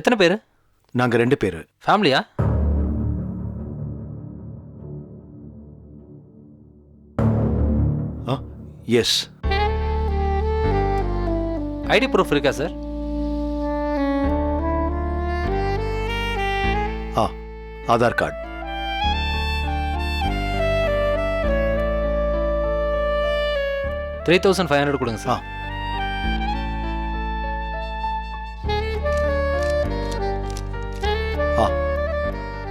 எத்தனை பேர்? நாங்க ரெண்டு பேரு. ஃபேமிலியா ஆ எஸ் ஐடி ப்ரூஃப் இருக்கா சார் ஆ Aadhaar card. Three thousand five hundred கொடுங்க சார்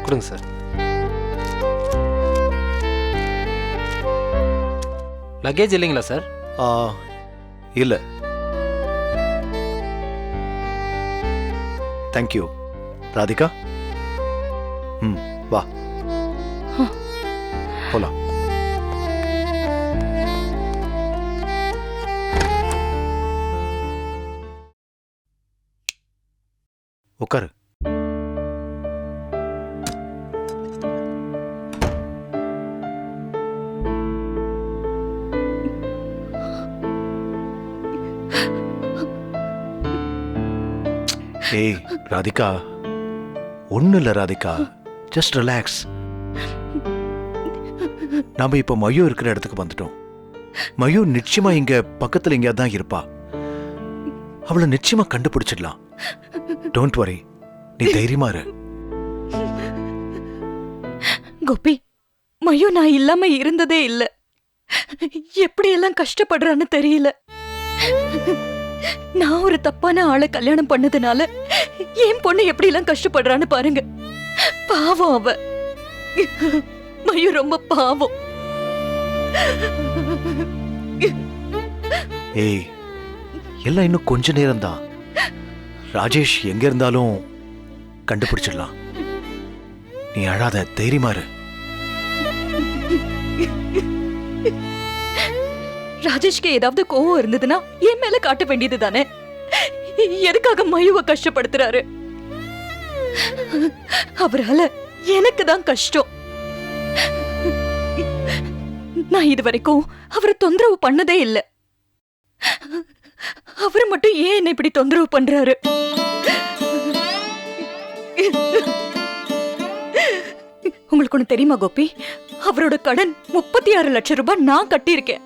கொடுங்க சார். லக்கேஜ் இல்லைங்களா சார்? ஆ இல்ல. Thank you Radhika? ம் வா. போலாம். ஏய் ராதிகா. ஒன்றும் இல்லை ராதிகா. ஜஸ்ட் ரிலாக்ஸ் நாம இப்போ மயோ இருக்கிற இடத்துக்கு வந்துட்டோம். மயோ நிச்சயமா இங்க பக்கத்துல எங்கேயாவது தான் இருப்பா. அவளை நிச்சயமா கண்டுபிடிச்சிடலாம். டோன்ட் வரி நீ தைரியமா இரு. கோபி மயோ நான் இல்லாம இருந்ததே இல்ல. எப்படியெல்லாம் கஷ்டப்படுறான்னு தெரியல. நான் ஒரு தப்பான ஆளை கல்யாணம் பண்ணதுனால என் பொண்ணு எப்படியெல்லாம் கஷ்டப்படுறான்னு பாருங்க. பாவம் அவ. மயு ரொம்ப பாவம். ஏய் எல்லாம் இன்னும் கொஞ்ச நேரம் தான் ராஜேஷ் எங்க இருந்தாலும் கண்டுபிடிச்சிடலாம். நீ அழாத தைரியமா ராஜேஷ்க்கு ஏதாவது கோவம் இருந்ததுன்னா என் மேல காட்ட வேண்டியது தானே? எதுக்காக மயுவை கஷ்டப்படுத்துறாரு? அவரால எனக்கு தான் கஷ்டம். நான் இது வரைக்கும் அவரை தொந்தரவு பண்ணதே இல்லை. அவர் மட்டும் ஏன் என்ன இப்படி தொந்தரவு பண்றாரு? உங்களுக்கு ஒண்ணு தெரியுமா கோபி? அவரோட கடன் முப்பத்தி ஆறு லட்சம் ரூபாய் நான் கட்டியிருக்கேன்.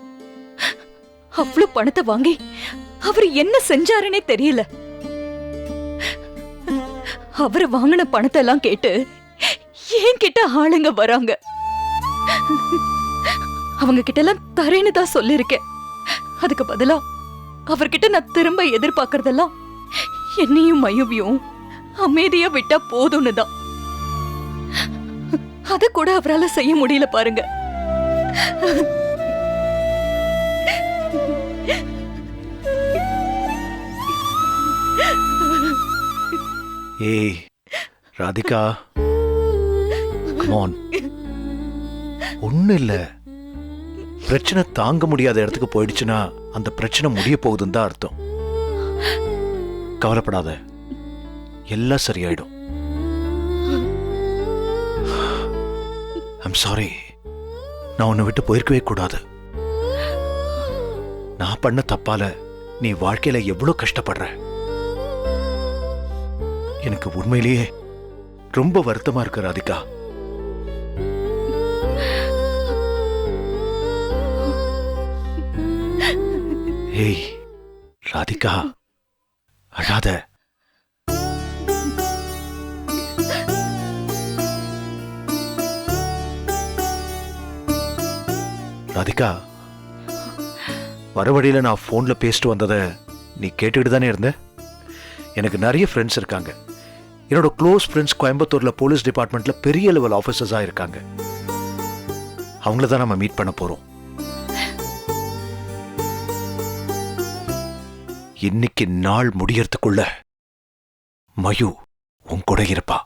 அவ்வளவு பணத்தை வாங்கி அவர் என்ன செஞ்சாருன்னே தெரியல. அவரை வாங்கின பணத்தை எல்லாம் கேட்டு என்கிட்ட ஆளுங்க வராங்க. அவங்க கிட்ட எல்லாம் தரேன்னு தான் சொல்லிருக்கேன் அதுக்கு பதிலா அவர்கிட்ட நான் திரும்ப எதிர்பார்க்கறதெல்லாம் என்னையும் மயுவியும் அமைதியா விட்டா போதும்னு தான். அத கூட அவரால செய்ய முடியல பாருங்க. ஏய் ராதிகா கமான் ஒன்றும் இல்லை பிரச்சனை தாங்க முடியாத இடத்துக்கு போயிடுச்சுன்னா அந்த பிரச்சனை முடிய போகுதுன்னு தான் அர்த்தம். கவலைப்படாத. எல்லாம் சரியாயிடும். ஐம் சாரி நான் உன்னை விட்டு போயிருக்கவே கூடாது. நான் பண்ண தப்பால நீ வாழ்க்கையில எவ்வளவு கஷ்டப்படுற? எனக்கு உண்மையிலேயே ரொம்ப வருத்தமா இருக்கு ராதிகா. ஏய் ராதிகா அழாத. ராதிகா வர வழியில நான் போன்ல பேசிட்டு வந்ததை நீ கேட்டுக்கிட்டு தானே இருந்த? எனக்கு நிறைய ஃப்ரெண்ட்ஸ் இருக்காங்க. என்னோட க்ளோஸ் ஃப்ரெண்ட்ஸ் கோயம்புத்தூரில் போலீஸ் டிபார்ட்மெண்ட்டில் பெரிய லெவல் ஆஃபீஸர்ஸாக இருக்காங்க. அவங்கள தான் நம்ம மீட் பண்ண போகிறோம் இன்னைக்கு நாள் முடியறதுக்குள்ள மயு உன் கூட இருப்பா.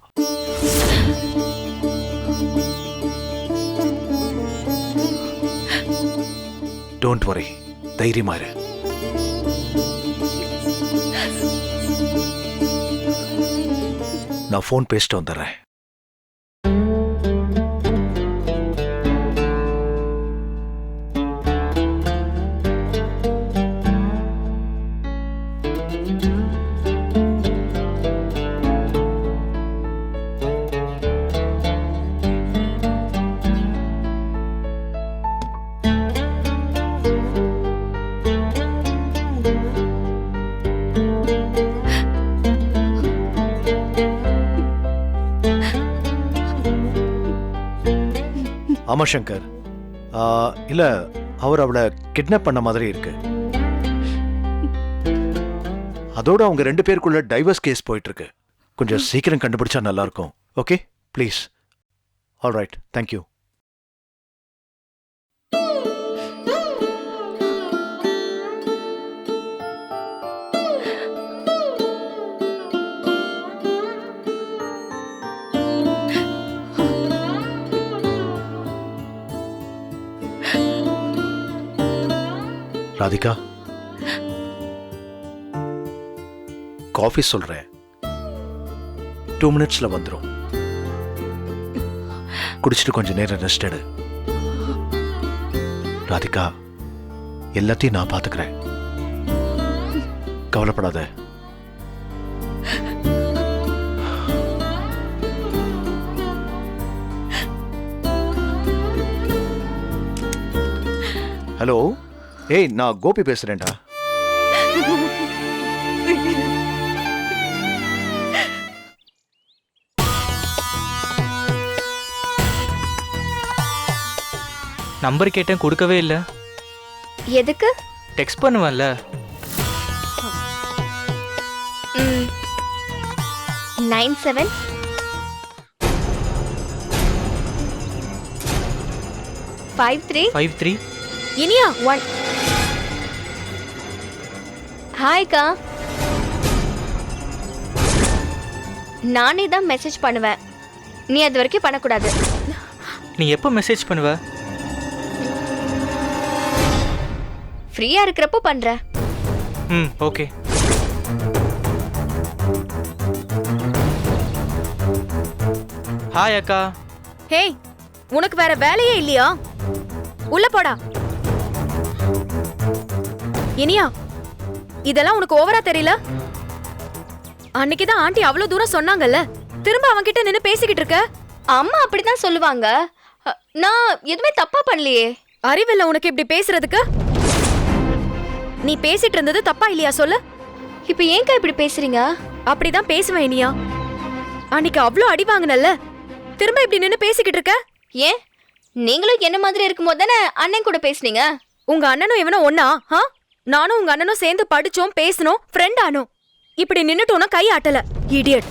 டோன்ட் வரி தைரியமா இரு. நான் ஃபோன் பேசிட்டு வந்துடுறேன். ஆமாம் சங்கர். இல்லை அவர் அவளை கிட்னாப் பண்ண மாதிரி இருக்கு. அதோட அவங்க ரெண்டு பேருக்குள்ள டைவர்ஸ் கேஸ் போயிட்டு இருக்கு கொஞ்சம் சீக்கிரம் கண்டுபிடிச்சா நல்லா இருக்கும். Okay please all right thank you Radhika. Coffee சொல்றேன். டூ மினிட்ஸ்ல வந்துடும் குடிச்சிட்டு கொஞ்சம் நேரம் ரெஸ்ட் எடு. ராதிகா எல்லாத்தையும் நான் பார்த்துக்கிறேன் கவலைப்படாத. ஹலோ ஏய் நான் கோபி பேசுறேன்டா. நம்பர் கேட்டேன் கொடுக்கவே இல்லை. எதுக்கு? Text பண்ணுவேன்ல. Nine seven. Five three. Five three. Iniya one. ஹாய்க்கா. நானே தான் மெசேஜ் பண்ணுவேன். நீ அது வரைக்கும் பண்ணக்கூடாது. நீ எப்போ மெசேஜ் பண்ணுவ? ஃப்ரீயா இருக்கிறப்போ பண்ற. ம் ஓகே. ஹாய் அக்கா. ஹேய் உனக்கு வேற வேலையே இல்லையா? உள்ள போடா. இனியா இதெல்லாம் உனக்கு ஓவரா தெரியல? அன்னைக்கு தான் ஆண்டி அவ்வளவு தூரம் சொன்னாங்கல்ல. திரும்ப அவன்கிட்ட நின்னு பேசிக்கிட்டு இருக்க? அம்மா அப்படிதான் சொல்லுவாங்க. நான் எதுவுமே தப்பா பண்ணலையே. அறிவில்ல உனக்கு இப்படி பேசுறதுக்கு. நீ பேசிட்டு இருந்தது தப்பா இல்லையா சொல்லு? இப்போ ஏன்க்கா இப்படி பேசுறீங்க? அப்படிதான் பேசுவேன் இனியா. அன்னைக்கு அவ்வளோ அடி வாங்கினல்ல. திரும்ப இப்படி நின்னு பேசிக்கிட்டு இருக்க? ஏன்? நீங்களும் என்ன மாதிரி இருக்கும்போது தானே அண்ணன் கூட பேசுனீங்க? உங்க அண்ணனும் இவனும் ஒன்னா ஆ? நானும் உங்க அண்ணனும் சேர்ந்து படிச்சோம் பேசணும் ஃப்ரெண்ட் ஆனோம். இப்படி நின்னுட்டோம்னா கை ஆட்டல. இடியட்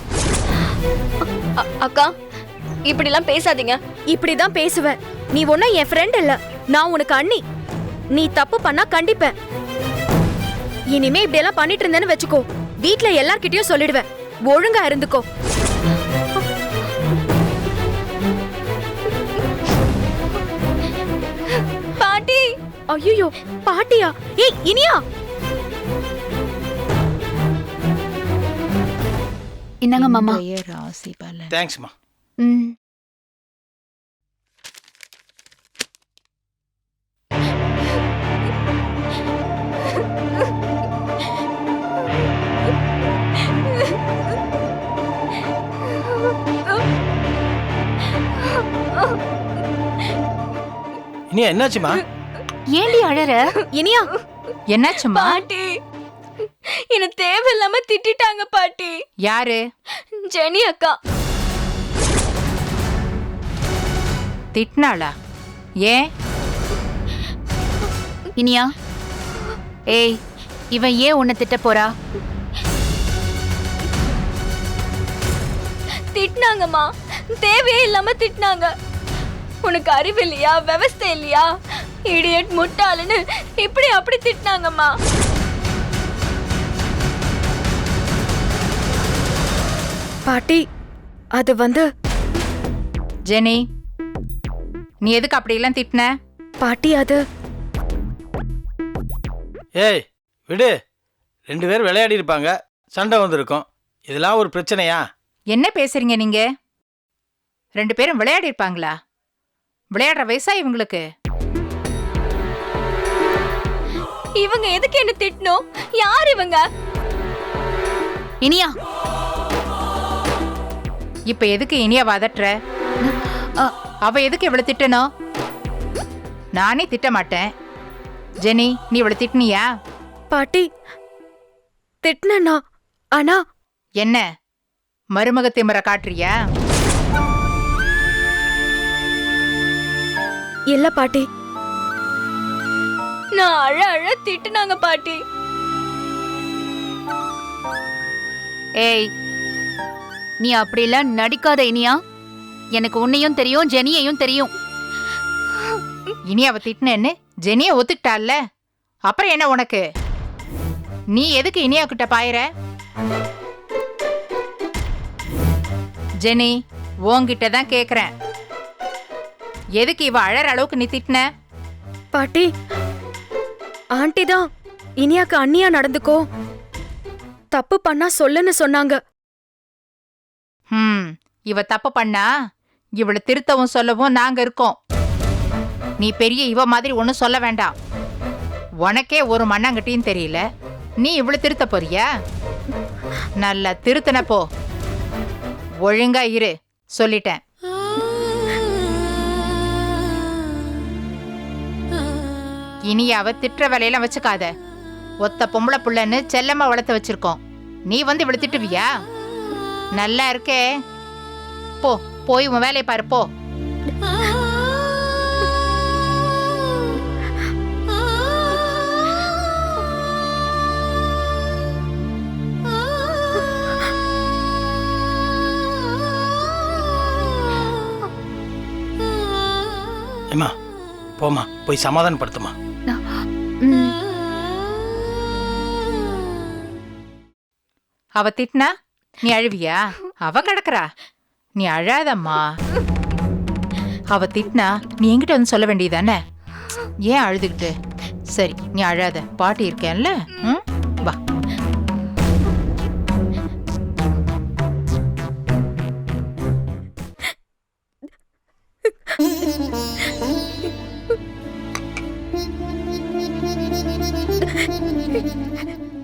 அக்கா இப்படிலாம் பேசாதீங்க. இப்படிதான் பேசுவேன். நீ ஒன்னும் என் ஃப்ரெண்ட் இல்ல. நான் உனக்கு அண்ணி. நீ தப்பு பண்ணா கண்டிப்பேன். இனிமே இப்படி எல்லாம் பண்ணிட்டு இருந்தேன்னு வச்சுக்கோ. வீட்ல எல்லார்கிட்டயும் சொல்லிடுவேன். ஒழுங்கா இருந்துக்கோ. பாட்டி! ஐயோ பாட்டியா? ஏய் இனியா? இந்தாங்க மாமா? ராசி பலன். தேங்க்ஸ்மா ம். இனி என்னாச்சுமா? ஏண்டி அழற? இனியா. என்னாச்சும்மா பாட்டி என்ன தேவையில்லாம திட்டிட்டாங்க பாட்டி. யாரு? ஜெனி அக்கா. திட்டினாளா? ஏன்? இனியா. ஏய் இவன் ஏன் உன்னை திட்ட போறா? திட்டினாங்கம்மா. தேவையே இல்லாம திட்டினாங்க. உனக்கு அறிவு இல்லையா? விவஸ்தை இல்லையா? இடியட் முட்டாளுன்னு இப்படி அப்படி திட்டினாங்கம்மா. பாட்டி அது வந்து ஜெனி நீ எதுக்கு அப்படியெல்லாம் திட்டின? பாட்டி அது ஏய் விடு. ரெண்டு பேரும் விளையாடி இருப்பாங்க. சண்டை வந்திருக்கும். இதெல்லாம் ஒரு பிரச்சனையா? என்ன பேசுறீங்க நீங்க? ரெண்டு பேரும் விளையாடி இருப்பாங்களா? விளையாடுற வயசா இவங்களுக்கு? இவங்க எதுக்கு என்ன திட்டணும்? யார் இவங்க? இனியா. இப்ப எதுக்கு இனியா வதட்டுற? அவ எதுக்கு இவ்வளவு திட்டணும்? நானே திட்ட மாட்டேன். ஜெனி நீ இவ்வளவு திட்டினியா? பாட்டி திட்டினா ஆனா என்ன? மருமக திமிர காட்டுறியா? இல்ல பாட்டி. நான் அழ அழ திட்டுனாங்க பாட்டி. ஏய் நீ அப்படிலாம் நடிக்காத இனியா. எனக்கு உன்னையும் தெரியும் ஜெனியையும் தெரியும். இனி அவ திட்டினேன்னு ஜெனிய ஒத்துக்கிட்டால அப்புறம் என்ன உனக்கு? நீ எதுக்கு இனியா கிட்ட பாயிர ஜெனி உன்கிட்ட தான் கேக்குறேன். எதுக்கு இவ அழற அளவுக்கு நீ திட்டின? பாட்டி ஆண்டி தான். இனியாக்கு அண்ணியா நடந்துக்கோ. தப்பு பண்ணா சொல்லுன்னு சொன்னாங்க. ஹம். இவ தப்பு பண்ணா? இவளை திருத்தவும் சொல்லவும் நாங்க இருக்கோம். நீ பெரிய இவ மாதிரி ஒன்றும் சொல்ல வேண்டாம். உனக்கே ஒரு மண்ணாங்கட்டியும் தெரியல. நீ இவளை திருத்த போறியா? நல்லா திருத்தன போ. ஒழுங்கா இரு. சொல்லிட்டேன். இனி அவ திட்டுற வேலையெல்லாம் வச்சுக்காத. ஒத்த பொம்பளை புள்ளன்னு செல்லம்மா வளர்த்து வச்சிருக்கோம். நீ வந்து இவளை திட்டுவியா? நல்லா இருக்கே. போ போய் உன் வேலையை பாரு போ. ஏம்மா போம்மா போய் சமாதானப்படுத்துமா அவ திட்டினா நீ அழுவியா? அவ கிடக்குறா. நீ அழாதம்மா. அவ திட்டினா நீ என்கிட்ட வந்து சொல்ல வேண்டியதானே ஏன் அழுதுகிட்டு? சரி நீ அழாத. பாட்டி இருக்கேன்ல? ம்?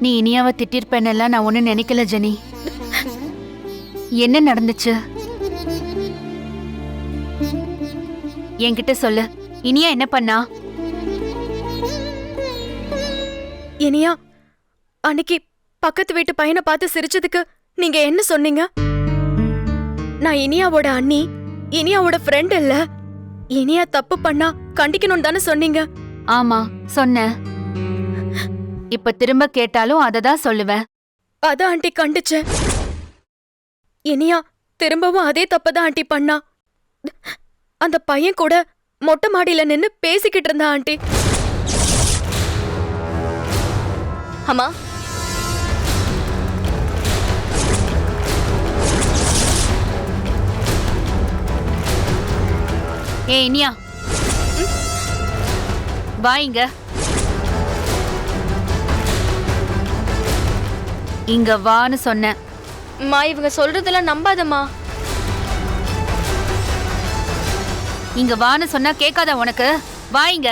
நீ இனியாவை திட்டிருப்பேன்னெல்லாம் நான் ஒன்றும் நினைக்கல ஜெனி. என்ன நடந்துச்சு? என்கிட்ட சொல்லு. இனியா என்ன பண்ணா? இனியா அன்னைக்கு பக்கத்து வீட்டு பையனை பார்த்து சிரிச்சதுக்கு நீங்க என்ன சொன்னீங்க? நான் இனியாவோட அண்ணி இனியாவோட ஃப்ரெண்ட் இல்ல. இனியா தப்பு பண்ணா கண்டிக்கணும்னு தானே சொன்னீங்க? ஆமா சொன்ன இப்ப திரும்ப கேட்டாலும் அதை தான் சொல்லுவேன். அதான் ஆண்டி கண்டுச்சேன் இனியா திரும்பவும் அதே தப்பதான் ஆண்டி பண்ணா. அந்த பையன் கூட மொட்டை மாடியில நின்னு பேசிக்கிட்டு இருந்தா ஆண்டி. அம்மா. ஏ இனியா. வா இங்க வான்னு சொன்னேன். அம்மா இவங்க சொல்றதெல்லாம் நம்பாதம்மா. இங்க வான்னு சொன்னா கேட்காத உனக்கு? வா இங்க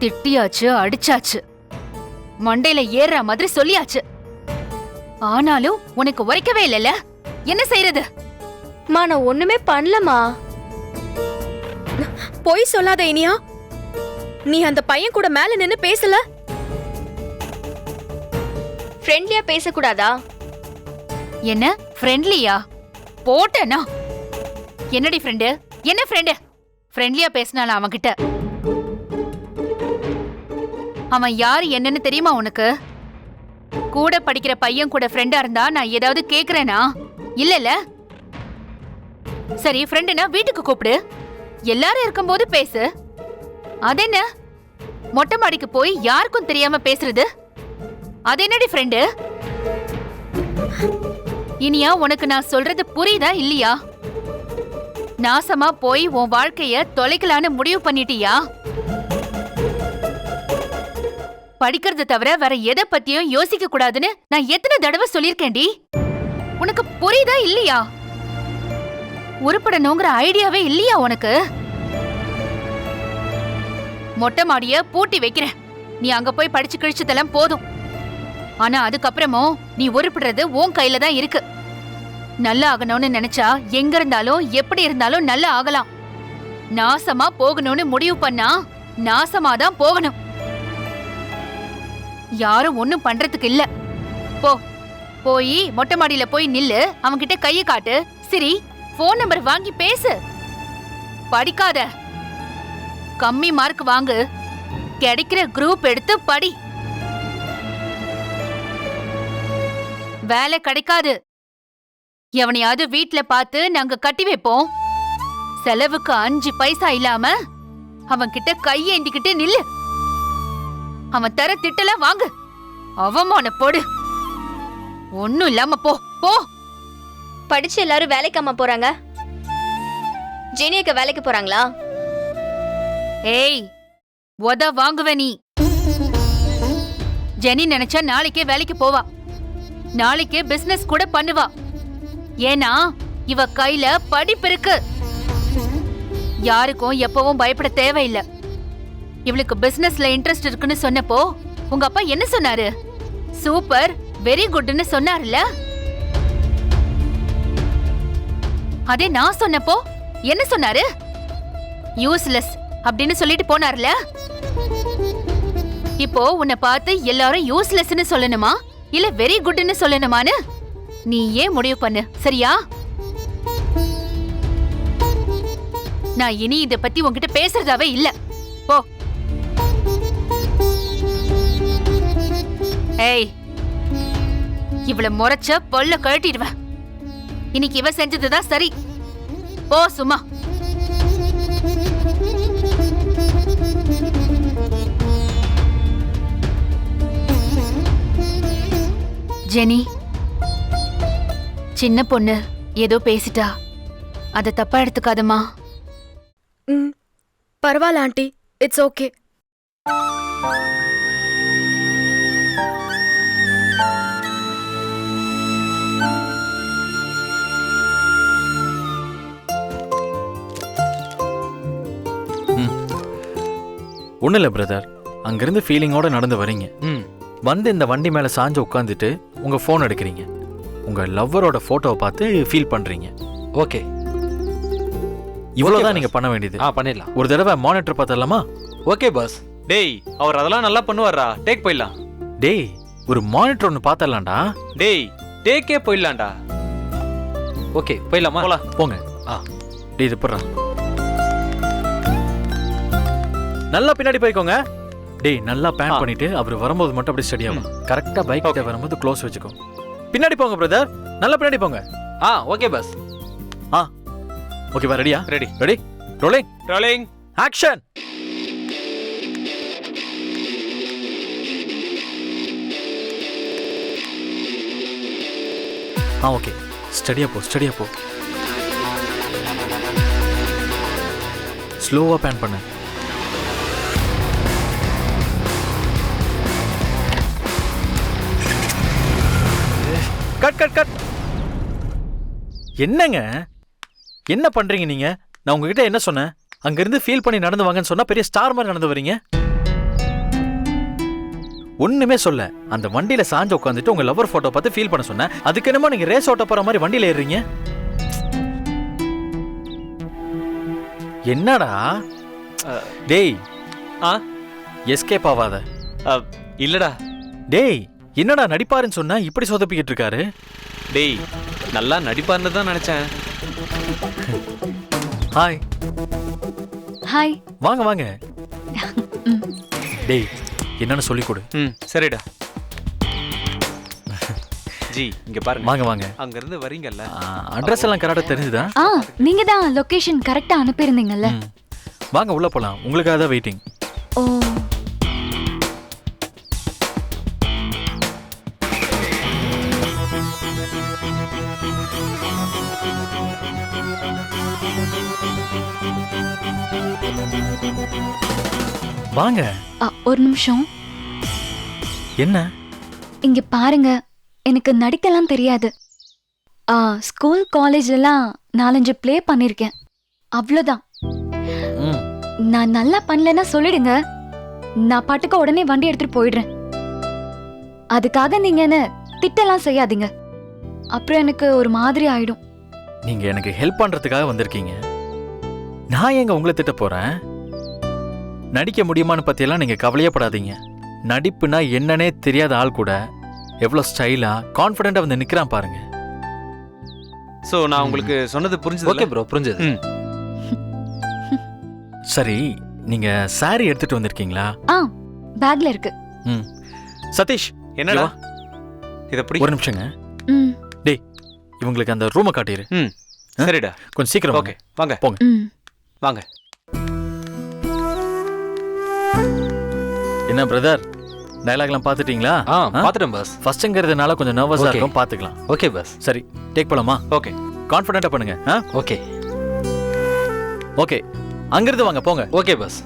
திட்டியாச்சு அடிச்சாச்சு. மண்டையில ஏறுற மாதிரி சொல்லியாச்சு. ஆனாலும் உனக்கு உரைக்கவே இல்லைல்ல? என்ன செய்யறது அம்மா நான் ஒண்ணுமே பண்ணலமா பொய் சொல்லாத இனியா. நீ அந்த பையன் கூட மேல நின்னு பேசல? ஃப்ரெண்ட்லியா பேசக்கூடாதா? என்ன? ஃப்ரெண்ட்லியா போட்டேனா? என்னடி ஃப்ரெண்டு என்ன ஃப்ரெண்டு ஃப்ரெண்ட்லியா பேசினால அவன்கிட்ட? அவன் யார் என்னன்னு தெரியுமா உனக்கு? கூட படிக்கிற பையன் கூட ஃப்ரெண்டா இருந்தா நான் ஏதாவது கேக்குறேனா? இல்லல சரி ஃப்ரெண்டுனா வீட்டுக்கு கூப்பிடு. எல்லாரும் இருக்கும்போது பேசு. அதென்ன? மொட்டை மாடிக்கு போய் யாருக்கும் தெரியாம பேசுறது? அது என்னடி ஃப்ரெண்டு இனியா உனக்கு நான் சொல்றது புரியுதா இல்லையா? நாசமா போய் உன் வாழ்க்கைய தொலைக்கலான்னு முடிவு பண்ணிட்டியா? படிக்கிறத தவிர வேற எதை பத்தியும் யோசிக்க கூடாதுன்னு நான் எத்தனை தடவை சொல்லிருக்கேன்டி உனக்கு புரியுதா இல்லையா? உருப்படணுங்கிற ஐடியாவே இல்லையா உனக்கு? மொட்டை மாடிய பூட்டி வைக்கிறேன். நீ அங்க போய் படிச்சு கிழிச்சதெல்லாம் போதும். ஆனா அதுக்கப்புறமும் நீ உருப்பிடுறது உன் கையில தான் இருக்கு. நல்லா ஆகணும்னு நினைச்சா எங்க இருந்தாலும் எப்படி இருந்தாலும் நல்லா ஆகலாம். நாசமா போகணும்னு முடிவு பண்ணா நாசமா தான் போகணும். யாரும் ஒன்னும் பண்றதுக்கு இல்ல. போ. போய் மொட்டை மாடியில போய் நில்லு. அவன்கிட்ட கையை காட்டு. சரி. ஃபோன் நம்பர் வாங்கி பேசு. படிக்காத. கம்மி மார்க் வாங்கு. கிடைக்கிற குரூப் எடுத்து படி. வேலை கிடைக்காது. எவனையாவது வீட்ல பார்த்து நாங்க கட்டி வைப்போம். செலவுக்கு அஞ்சு பைசா இல்லாம அவன் கிட்ட கையேந்திக்கிட்டு நில்லு. அவன் தர திட்டலாம் வாங்கு. அவமான போடு ஒன்னும் இல்லாம போ போ. படிச்சு எல்லாரும் வேலைக்கு அம்மா போறாங்க? ஜெனியக்க வேலைக்கு போறாங்களா? ஏய் உத வாங்குவ நீ. ஜெனி நினைச்சா நாளைக்கே வேலைக்கு போவா. நாளைக்கே பிசினஸ் கூட பண்ணுவா. ஏன்னா இவ கையில படிப்பு இருக்கு. யாருக்கும் எப்பவும் பயப்பட தேவையில்லை. இவளுக்கு பிசினஸ்ல இன்ட்ரெஸ்ட் இருக்குன்னு சொன்னப்போ உங்க அப்பா என்ன சொன்னாரு? சூப்பர் வெரி குட்னு சொன்னார்ல அதே நான் சொன்னப்போ என்ன சொன்னாரு? யூஸ்லெஸ் அப்படின்னு சொல்லிட்டு போனார்ல. இப்போ உன்னை பார்த்து எல்லாரும் யூஸ்லெஸ்னு சொல்லணுமா? இல்ல வெரி குட்னு சொல்லணுமான்னு? நீ ஏன் முடிவு பண்ணு சரியா? நான் இனி இத பத்தி உன்கிட்ட பேசுறதாவே இல்ல. போ. ஏய் இவள முறைச்ச பொல்ல கழட்டிடுவேன். இன்னைக்கு இவ செஞ்சதுதான் சரி. போ சும்மா. ஜெனி சின்ன பொண்ணு ஏதோ பேசிட்டா. அத தப்பா எடுத்துக்காதம்மா. ம் பரவாயில்ல ஆண்டி. இட்ஸ் ஓகே ஒன்றும் இல்லை பிரதர் அங்கேருந்து ஃபீலிங்கோட நடந்து வரீங்க ம். வந்து இந்த வண்டி மேலே சாஞ்சு உட்காந்துட்டு உங்கள் ஃபோன் எடுக்கிறீங்க. உங்கள் லவ்வரோட ஃபோட்டோவை பார்த்து ஃபீல் பண்ணுறீங்க ஓகே. இவ்வளோதான். நீங்கள் பண்ண வேண்டியது. ஆ பண்ணிடலாம். ஒரு தடவை மானிட்டர் பார்த்துடலாமா? ஓகே பாஸ் டேய் அவர் அதெல்லாம் நல்லா பண்ணுவாரா டேக் போயிடலாம். டேய் ஒரு மானிட்டர் ஒன்று பார்த்துடலாம்டா. டேய் டேக்கே போயிடலாம்டா. ஓகே போயிடலாமா? போலாம். போங்க. ஆ. டேய் இது போடுறா. நல்லா பின்னாடி போய்க்கோங்க. டேய் நல்லா பேன் ஆ. பண்ணிட்டு அவர் வரும்போது மட்டும் அப்படியே ஸ்டடி ஆகும். கரெக்டாக பைக் கிட்ட வரும்போது க்ளோஸ் வச்சுக்கோ. பின்னாடி போங்க பிரதர் நல்லா பின்னாடி போங்க. ஆ ஓகே பாஸ் ஓகேவா ரெடியா ready ready rolling rolling action ஆ ஓகே ஸ்டடியா போ ஸ்டடியா போ. ஸ்லோவா பேன் பண்ணு. கட் கட் கட் என்னங்க? என்ன பண்றீங்க நீங்க? நான் உங்ககிட்ட என்ன சொன்னேன்? அங்கிருந்து ஃபீல் பண்ணி நடந்து வாங்கன்னு சொன்னா பெரிய ஸ்டார் மாதிரி நடந்து வரீங்க. ஒண்ணுமே சொல்ல அந்த வண்டியில சாஞ்சு உட்காந்துட்டு உங்க லவர் போட்டோ பார்த்து ஃபீல் பண்ண சொன்னேன். அதுக்கு என்னமோ நீங்க ரேஸ் ஓட்ட போற மாதிரி வண்டியில ஏறுறீங்க. என்னடா? டேய். ஆ? எஸ்கேப் அஹ், இல்லடா. டேய். என்னடா நடிப்பாருன்னு சொன்னா இப்படி சொதப்பிக்கிட்டு இருக்காரு? டேய் நல்லா நடிப்பார்னு தான் நினைச்சேன். ஹாய் ஹாய் வாங்க வாங்க. டேய் என்னன்னு சொல்லி கொடு. ம் சரிடா. ஜி இங்க பாருங்க. வாங்க வாங்க. அங்க இருந்து வரீங்கல்ல அட்ரஸ் எல்லாம் கரெக்டா தெரிஞ்சுதா? ஆ நீங்க தான் லொகேஷன் கரெக்டா அனுப்பியிருந்தீங்கல்ல. ம். வாங்க உள்ள போலாம். உங்களுக்காக தான் வெயிட்டிங் ஓ. வாங்க. ஆ, ஒரு நிமிஷம். என்ன? இங்க பாருங்க எனக்கு நடிக்கலாம் தெரியாது. ஆ ஸ்கூல் காலேஜ் எல்லாம் நாலஞ்சு ப்ளே பண்ணிருக்கேன். அவ்வளோதான். ம். நான் நல்லா பண்ணலன்னா சொல்லிடுங்க. நான் பாட்டுக்கு உடனே வண்டி எடுத்துட்டு போயிடுறேன். அதுக்காக நீங்க என்ன திட்டலாம் செய்யாதீங்க. அப்புறம் எனக்கு ஒரு மாதிரி ஆயிடும். நீங்க எனக்கு ஹெல்ப் பண்றதுக்காக வந்திருக்கீங்க. நான் எங்க உங்களை திட்ட போறேன்? நடிக்க முடியுமான்னு பத்தியெல்லாம் நீங்க கவலையே படாதீங்க நடிப்புனா என்னன்னே தெரியாத ஆள் கூட எவ்வளோ ஸ்டைலா கான்ஃபிடென்ட்டா வந்து நிக்கிறான் பாருங்க. சோ நான் உங்களுக்கு சொன்னது புரிஞ்சது ஓகே ப்ரோ புரிஞ்சது. சரி நீங்க saree எடுத்துட்டு வந்திருக்கீங்களா? ஆ பேக்ல இருக்கு. ம். சதீஷ் என்னடா. இத பிடி ஒரு நிமிஷங்க ம். டேய் இவங்களுக்கு அந்த ரூமை காட்டிரு ம். சரிடா. கொஞ்சம் சீக்கிரம் ஓகே வாங்க. வாங்க. ம். வாங்க. என்ன பிரதர் டயலாக்லாம் பார்த்துட்டீங்களா? ஆ பார்த்துட்டேன் பாஸ் ஃபர்ஸ்ட்ங்கிறதுனால கொஞ்சம் நர்வஸா Okay. இருக்கும் பார்த்துக்கலாம். ஓகே பாஸ் சரி டேக் போலாமா? ஓகே கான்ஃபிடென்ட்டா பண்ணுங்க ஆ? ஓகே ஓகே அங்கிருந்து வாங்க போங்க. Okay pass